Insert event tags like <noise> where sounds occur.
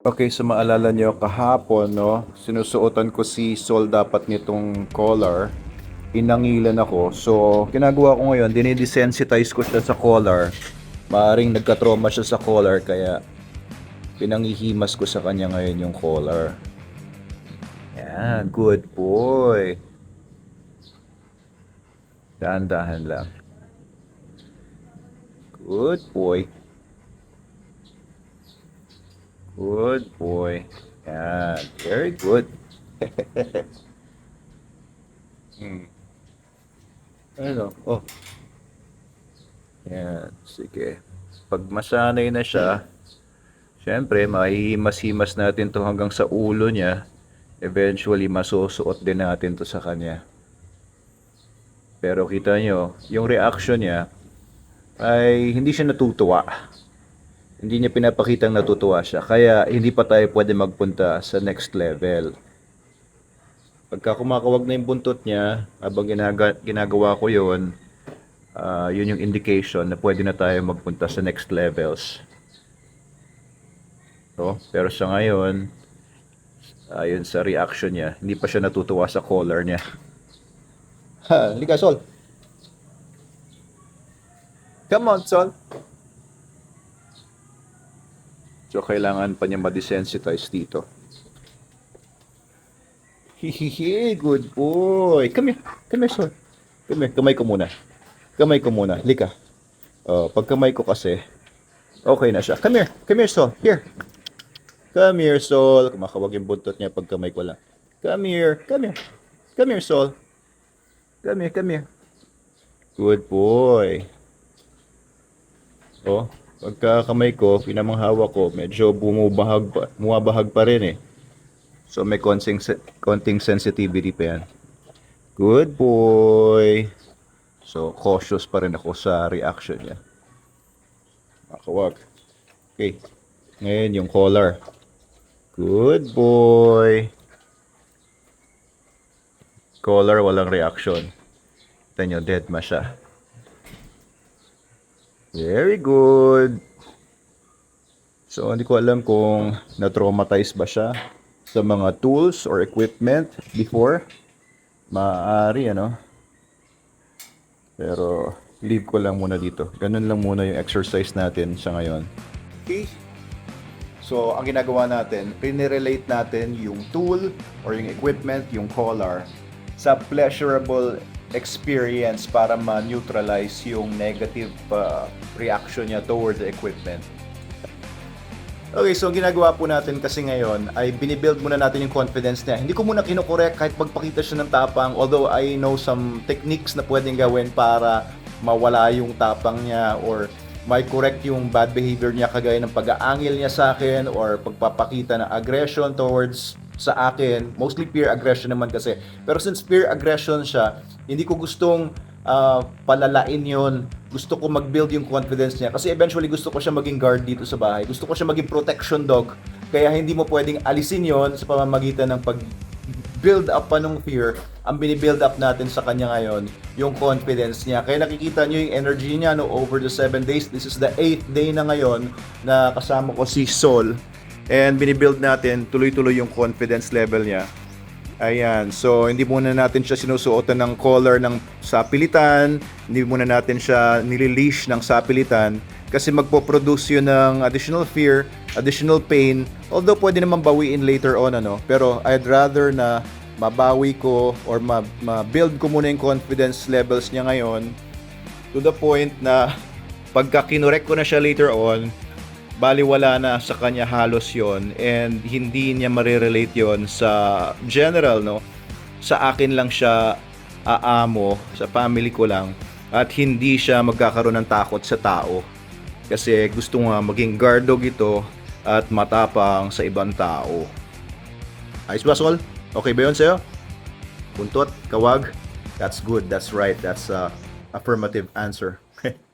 Okay, so maalala nyo kahapon, no, sinusuotan ko si Sol dapat nitong collar. Inangilan ako. So, ginagawa ko ngayon, dinidesensitize ko siya sa collar. Maaring nagka-trauma siya sa collar, kaya pinangihimas ko sa kanya ngayon yung collar. Yan, good boy. Dahan-dahan lang. Good boy. Good boy. Yan. Very good. <laughs> hmm. Ano? Oh. Yan. Sige. Pag masanay na siya, syempre, mahihimas-himas natin to hanggang sa ulo niya. Eventually, masusuot din natin to sa kanya. Pero kita nyo, yung reaction niya ay hindi siya natutuwa hindi niya pinapakitang natutuwa siya. Kaya hindi pa tayo pwede magpunta sa next level. Pagka kumakawag na yung buntot niya, habang ginaga, ginagawa ko yon ah, yun yung indication na pwede na tayo magpunta sa next levels. So, pero sa ngayon, ayon sa reaction niya, hindi pa siya natutuwa sa collar niya. Ha, liga, Sol. Come on, Sol. So, kailangan pa niya ma-desensitize dito. Hihihi, good boy. Come here. Come here, son. Come here. Kamay ko muna. Kamay ko muna. Lika. Oh, pag kamay ko kasi, okay na siya. Come here. Come here, Sol. Here. Come here, Sol. Kumakawag yung buntot niya pag kamay ko lang. Come here. Come here. Come here, Sol. Come here. Come here. Good boy. Oh, pagka kamay ko, pinamanghawa ko, medyo bumubahag pa, bumabahag pa rin eh. So may konting, konting sensitivity pa yan. Good boy. So cautious pa rin ako sa reaction niya. Makawag. Okay. Ngayon yung collar. Good boy. Collar walang reaction. Nyo, dead ma siya. Very good. So, hindi ko alam kung na-traumatize ba siya sa mga tools or equipment before. Maaari, ano? Pero, leave ko lang muna dito. Ganun lang muna yung exercise natin sa ngayon. Okay. So, ang ginagawa natin, pinirelate natin yung tool or yung equipment, yung collar, sa pleasurable experience para ma-neutralize yung negative uh, reaction niya toward the equipment. Okay, so ang ginagawa po natin kasi ngayon ay binibuild muna natin yung confidence niya. Hindi ko muna kinokorek kahit pagpakita siya ng tapang although I know some techniques na pwedeng gawin para mawala yung tapang niya or may correct yung bad behavior niya kagaya ng pag-aangil niya sa akin or pagpapakita ng aggression towards sa akin. Mostly peer aggression naman kasi. Pero since peer aggression siya, hindi ko gustong ah, palalain yon gusto ko mag-build yung confidence niya. Kasi eventually gusto ko siya maging guard dito sa bahay. Gusto ko siya maging protection dog. Kaya hindi mo pwedeng alisin yon sa pamamagitan ng pag build up pa ng fear. Ang binibuild up natin sa kanya ngayon yung confidence niya. Kaya nakikita niyo yung energy niya no over the 7 days. This is the 8th day na ngayon na kasama ko si Sol and binibuild natin tuloy-tuloy yung confidence level niya. Ayan, so hindi muna natin siya sinusuotan ng collar ng sapilitan, hindi muna natin siya nililish ng sapilitan kasi magpo-produce yun ng additional fear, additional pain, although pwede naman bawiin later on ano, pero I'd rather na mabawi ko or ma- ma-build ko muna yung confidence levels niya ngayon to the point na pagka kinorek ko na siya later on, baliwala na sa kanya halos yon and hindi niya marirelate yon sa general no? Sa akin lang siya aamo sa family ko lang at hindi siya magkakaroon ng takot sa tao. Kasi gusto nga maging guard dog ito at matapang sa ibang tao. Ayos ba Sol? okay ba yun sa'yo? buntot, kawag? That's good, that's right. That's a affirmative answer <laughs>